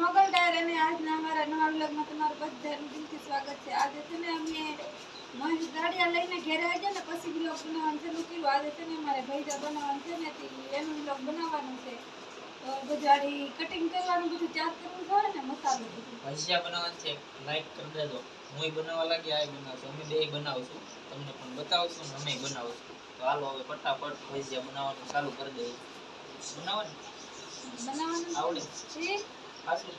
મંગળવાર અને આજના અમારા નવા વ્લોગમાં તમારું બધાનું દિલથી સ્વાગત છે. આજે છે ને અમે મહેશ ગાડિયા લઈને ઘેરે આવી ગયા ને પછી બ્લોગ બનાવવાનું શરૂ કર્યું. આજે છે ને અમારે ભૈજા બનાવવાનું છે ને એનું બ્લોગ બનાવવાનું છે. તો બજારી કટિંગ કરવાનું બધું ચાર્જ કરવું હોય ને મસાલો ભજીયા બનાવવાનું છે. લાઈક કરી દેજો. હું બનાવવા લાગ્યા આ બનાવશું. અમે બે બનાવશું. તમને પણ બતાવશું ને અમે બનાવશું. તો હાલો હવે ફટાફટ ભજીયા બનાવવાનું ચાલુ કરી દઈએ. બનાવવાનું આવડે. છે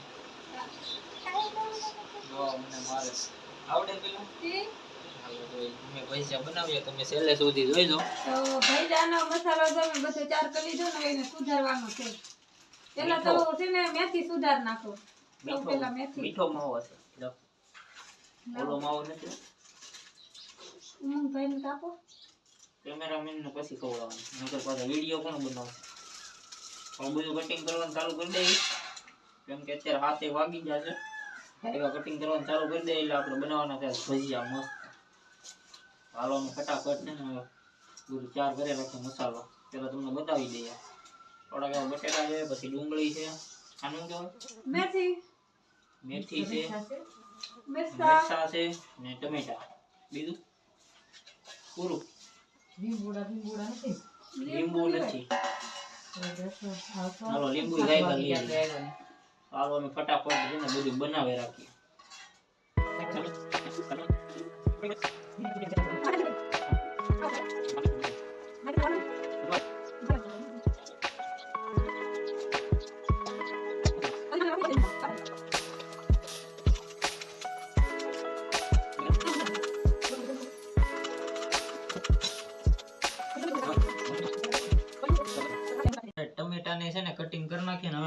જો મને મારે આવડે પેલું છે હાલો તો અમે ભજીયા બનાવીએ તમે છેલ્લે સુધી જોઈજો તો ભૈજાનો મસાલો તમે બધો ચાર કરી લીધો ને એને સુધારવાનો છે પેલા તો છે ને મેથી સુધાર નાખો પેલા મીઠો મેથી મીઠો માવો હશે ઓલો માવો નથી ઉમંગ ભાઈને કાપો કેમેરામેન ને પછી ખવડાવવાનું. નકર પાછા વીડિયો કોણ બનાવશે? હવે બધું કટિંગ કરવાનું ચાલુ કરી દઈએ કેમ કે અત્યારે હાથે વાગી જશે એવા કટિંગ કરવાનું ચાલુ કરી દે એટલે આપણે બનાવવાના છે. ભજીયા મસ્ત. હાલો ફટાફટ છે ને બધું ચાર કરે રાખે મસાલો. પેલા તમને બતાવી દઈએ. થોડાક એવા બટેટા છે પછી ડુંગળી છે. આનું કેવું મેથી. મેથી છે. મિરસા છે. ને ટમેટા. બીજું? પૂરું? લીંબુ નથી. હાલો લીંબુ ગાય લઈએ હાલો અમે ફટાફટ છે ને બધું બનાવી રાખીએ.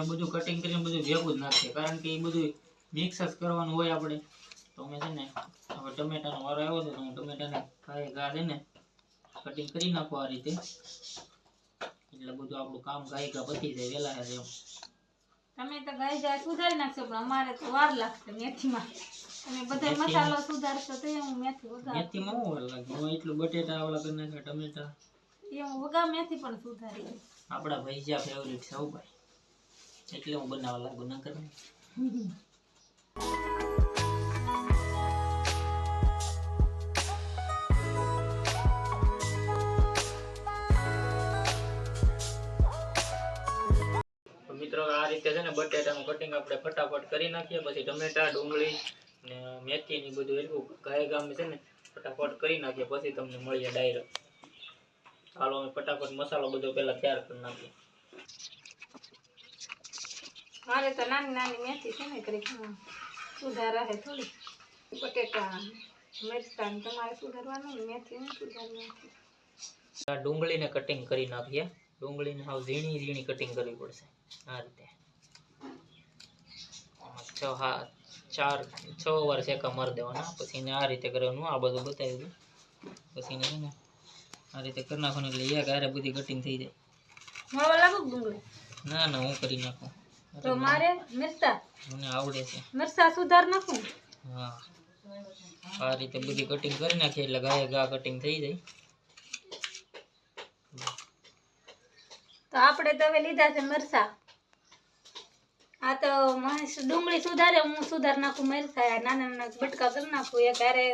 અમે બધું કટિંગ કરીને બધું ભેગું જ નાખીએ. કારણ કે એ બધું મિક્સ જ કરવાનું હોય આપણે. તો અમે છે ને હવે ટમેટાનો વારો આવ્યો છે તો હું ટમેટાને ખાય ઘા ને કટિંગ કરી નાખું આ રીતે. એટલે બધું આપણું કામ ગાય ગા પતી જાય વહેલા એમ. તમે તો ગાય જાય સુધારી નાખશો પણ અમારે તો વાર લાગશે મેથીમાં. તમે બધા મસાલો સુધારશો તો હું મેથી વઘાર. મેથીમાં હું વાર લાગે? હું એટલું બટેટા ઓલા કરી નાખ્યા ટમેટા. એ હું વગા મેથી પણ સુધારી આપડા આપણા ભજીયા ફેવરિટ છે ભાઈ. એટલે હું બનાવવા લાગુ ન કરે. મિત્રો, આ રીતે છે ને બટેટાનું કટિંગ આપણે ફટાફટ કરી નાખીએ, પછી ટમેટા, ડુંગળી ને મેથી ને બધું એટલું ગાય ગામે છે ને, ફટાફટ કરી નાખીએ, પછી તમને મળીએ ડાયરેક્ટ હાલો, અમે ફટાફટ મસાલો બધો પહેલાં તૈયાર કરી નાખીએ. મારે તો નાની નાની મેથી છે ને કરી સુધારા છે થોડી. બટેટા મરચાં ને તમારે સુધારવાનું મેથી હું સુધારવાનું આ ડુંગળીને કટિંગ કરી નાખીએ. ડુંગળીને હાવ ઝીણી ઝીણી કટિંગ કરવી પડશે. આ રીતે. છ હા ચાર છ વાર શેકા મારી દેવાના. પછી એને આ રીતે કરવાનું આ બધું બતાવી દઉં પછી એને છે ને આ રીતે કરી નાખવાનું એટલે એક આરે બધી કટિંગ થઈ જાય. ના ના હું કરી નાખું. તો મારે મિરસા મને આવડે છે. મિરસા સુધાર નાખું. હા. આ રીતે બધી કટિંગ કરી નાખીએ એટલે ગાય ગા કટિંગ થઈ જાય. તો આપણે તો હવે લીધા છે મરસા આ તો મહેશ ડુંગળી સુધારે હું સુધાર નાખું મરસા નાના નાના બટકા કરી નાખું. એ ક્યારે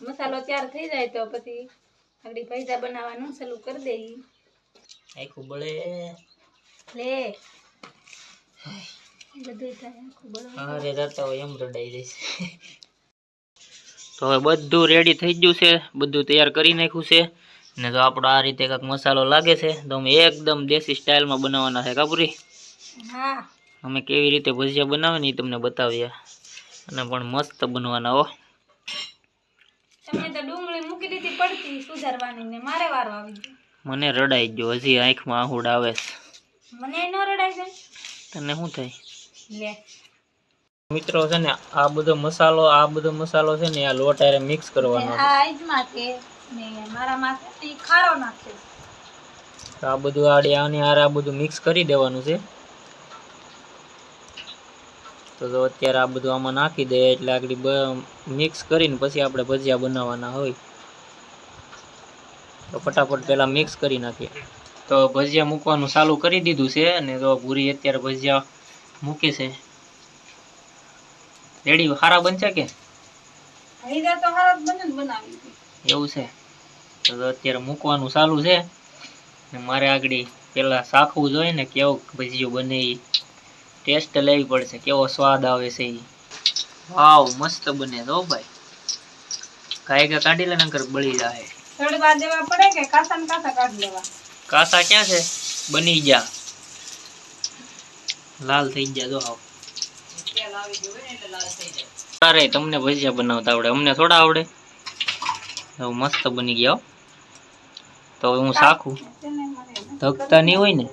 મસાલો તૈયાર થઈ જાય તો પછી આગળ પૈસા બનાવવાનું ચાલુ કરી દઈએ આખું બળે. લે. હોય. એમ રડાઈ જઈશ તો હવે બધું રેડી થઈ ગયું છે બધું તૈયાર કરી નાખ્યું છે. ને તો આપણો આ રીતે કાંક મસાલો લાગે છે તો અમે એકદમ દેશી સ્ટાઇલમાં બનાવવાના છે કાપુરી અમે કેવી રીતે ભજીયા બનાવે ને એ તમને બતાવીએ. અને પણ મસ્ત બનવાના હો. તમે તો ડુંગળી મૂકી દીધી પડતી સુધારવાની ને મારે વારો આવી ગયો મને રડાઈ ગયો હજી આંખમાં આહુડ આવે મને ન રડાઈ જાય. તને શું થાય? મિત્રો છે ને આ બધો મસાલો આ બધો મસાલો છે ને આ લોટ આરે મિક્સ કરવાનો. આ આજમાં છે ને મારા માથે ખારો નાખે. તો આ બધું આડી આની આરે આ બધું મિક્સ કરી દેવાનું છે. તો જો અત્યારે આ બધું આમાં નાખી દે એટલે આગળ મિક્સ કરીને પછી આપણે ભજીયા બનાવવાના હોય. તો ફટાફટ પહેલાં મિક્સ કરી નાખીએ. તો ભજીયા મૂકવાનું ચાલુ કરી દીધું છે અને તો પૂરી અત્યારે ભજીયા મૂકે છે. રેડી સારા બનશે કે? એવું છે. તો અત્યારે મૂકવાનું ચાલુ છે ને મારે આગળ પેલા શાખવું જોઈએ ને કેવો ભજીયું બને એ ટેસ્ટ લેવી પડશે કેવો સ્વાદ આવે છે એ વાવ મસ્ત બને તો ભાઈ. કાય કે કાઢી લે નકર બળી જાય તળવા દેવા પડે કે કાસા કાસા કાઢી લેવા? કાસા ક્યાં છે? બની જા લાલ થઈ ગયા, જો હાવ અરે, તમને ભજીયા બનાવતા આવડે. અમને થોડા આવડે. હવે મસ્ત બની ગયા. તો હું સાખું ધકતા નહીં હોય ને?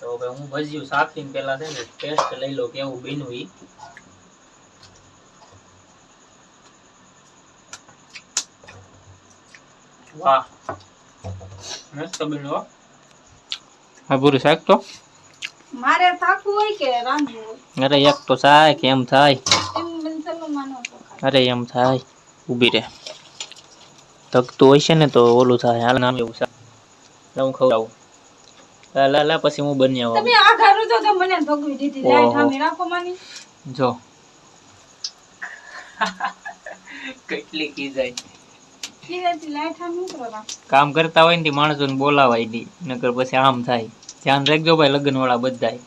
તો હવે હું ભજીયું સાખીને પેલા છે ને ટેસ્ટ લઈ લો કેવું બન્યું ઈ વાહ મસ્ત બન્યું હો પૂરું શાક તો? મારે થાકવું હોય કે રાંધવું અરે એક તો થાય કેમ થાય. એમ ખાય. અરે એમ થાય. ઊભી રે ધકતું હોય છે ને તો ઓલું થાય. હાલ નામ એવું શાક. હું ખવડાવું લા લા લા પછી હું બની આવું તમે આ ઘરું તો તો મને ભગવી દીધી. લાઈટ સામે રાખો માની. જો. કેટલી કી જાય કામ કરતા હોય ને તે માણસોને બોલાવાય દી નકર પછી આમ થાય. ધ્યાન રાખજો ભાઈ લગ્ન વાળા કોઈ લગ્ન.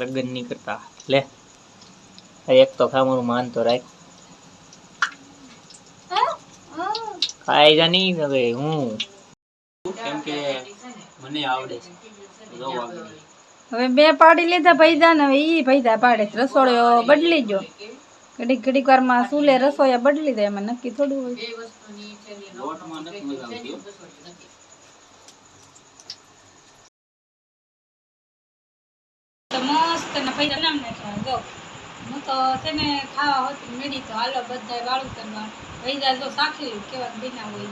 લગ્ન નહીં કરતા. લે એક તો ખાવાનું માન તો રાખ. હા? હા. ખાઈ જા નહીં હવે હું. કેમ કે મને આવડે છે. હવે બે પાડી લીધા પૈદા ને હવે ઈ પૈદા પાડે રસોડ્યો રસોડો બદલી ગયો. ઘડીક ઘડીક વારમાં સુલે રસોયા બદલી દે એમાં નક્કી થોડું હોય. લોટમાં નથી મજા આવતી હો. તો મસ્ત ને પૈસા નામ નાખ્યા જો. હું તો છે ને ખાવા હોતી મેળી તો હાલો બધા વાળું કરવા. પૈસા જો સાખી કેવા બીના હોય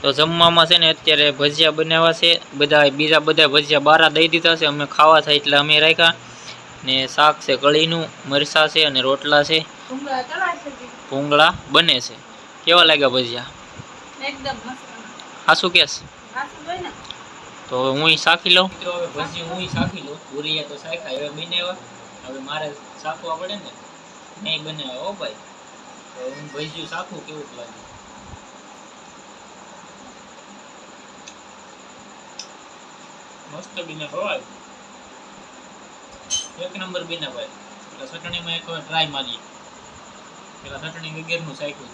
તો જમવામાં છે ને અત્યારે ભજીયા બનાવ્યા છે. બધા બીજા બધા ભજીયા બારા દઈ દીધા છે. અમે ખાવા થાય એટલે અમે રાખ્યા. ને શાક છે કળીનું મરસા છે અને રોટલા છે. ભૂંગળા ચડાય છે ભૂંગળા બને છે. કેવા લાગ્યા ભજીયા? હાસુ કેસ? સાસુ હોય ને. તો હવે હું શાખી લઉં? મિત્રો હવે ભજી હું શાખી લઉં. પૂરીયા તો શાખા હવે બનાવ્યા. હવે મારે શાખવા પડે ને નહીં બનાવ્યા હો ભાઈ. તો હું ભજીયું શાખું કેવું લાગે? મસ્ત બીને ખવાય એક નંબર બીને ભાઈ. એટલે ચટણીમાં એક ટ્રાય મારીએ. પેલા ચટણી વગેરેનું સાયકલ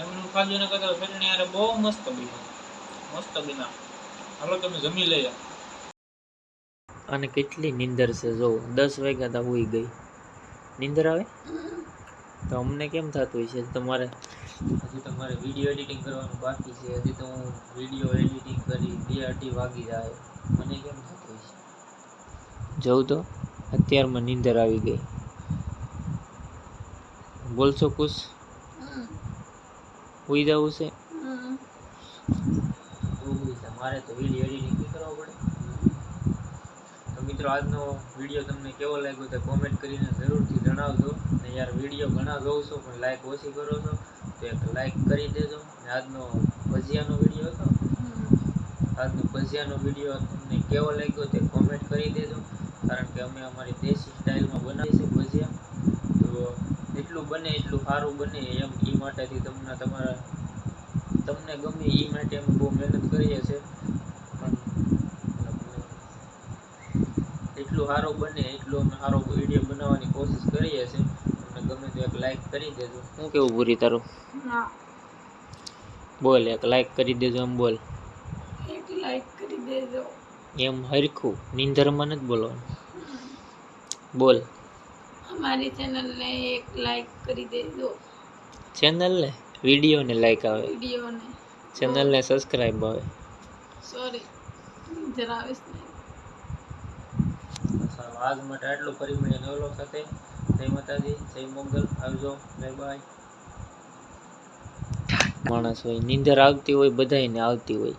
એમનું ખાધું ને કદાચ ચટણી યાર બહુ મસ્ત બન્યું મસ્ત બના. હાલો તમે જમી લઈ અને કેટલી નીંદર છે જો, દસ વાગ્યા તા હોઈ ગઈ. નીંદર આવે? તો અમને કેમ થતું છે તમારે તમારે વીડિયો એડિટિંગ કરવાનું બાકી છે. હજી તો હું વીડિયો એડિટિંગ કરી બે અઢી વાગી જાય. મને કેમ થતું છે? જવું તો. અત્યારમાં નીંદર આવી ગઈ. બોલશો કુશ? હોઈ જવું છે? એવું છે મારે તો વીડિયો એડિટિંગ બી કરવો પડે. તો મિત્રો આજનો વીડિયો તમને કેવો લાગ્યો તે કોમેન્ટ કરીને જરૂરથી જણાવજો. ને યાર વીડિયો ઘણા જોઉં છો પણ લાઈક ઓછી કરો છો. તો એક લાઈક કરી દેજો. ને આજનો ભજીયાનો વીડિયો હતો. આજનો ભજીયાનો વીડિયો તમને કેવો લાગ્યો તે કોમેન્ટ કરી દેજો. કારણ કે અમે અમારી દેશી સ્ટાઇલમાં બનાવીએ છીએ ભજીયા. તો એટલું બને, એટલું સારું બને એમ એ માટેથી તમને તમારા, તમને ગમે એ માટે અમે બહુ મહેનત કરીએ છીએ. પણ એટલું સારું બને, એટલું અમે સારો વીડિયો બનાવવાની કોશિશ કરીએ છીએ. તમને ગમે તો એક લાઈક કરી દેજો. શું કેવું પૂરી તારું? ના. બોલ એક લાઈક કરી દેજો એમ બોલ. એક લાઈક કરી દેજો. એમ હરખું નીંદરમાં નથી બોલવાનું. બોલ. અમારી ચેનલને એક લાઈક કરી દેજો. ચેનલને? વિડીયોને લાઈક આવે. વિડીયોને. ચેનલને સબસ્ક્રાઇબ આવે. સોરી જરા આવે સારું આજ માટે આટલું ફરી મળીએ નવલો સાથે જય માતાજી જય મોગલ આવજો. બાય બાય માણસ હોય નીંદર આવતી હોય બધાને આવતી હોય.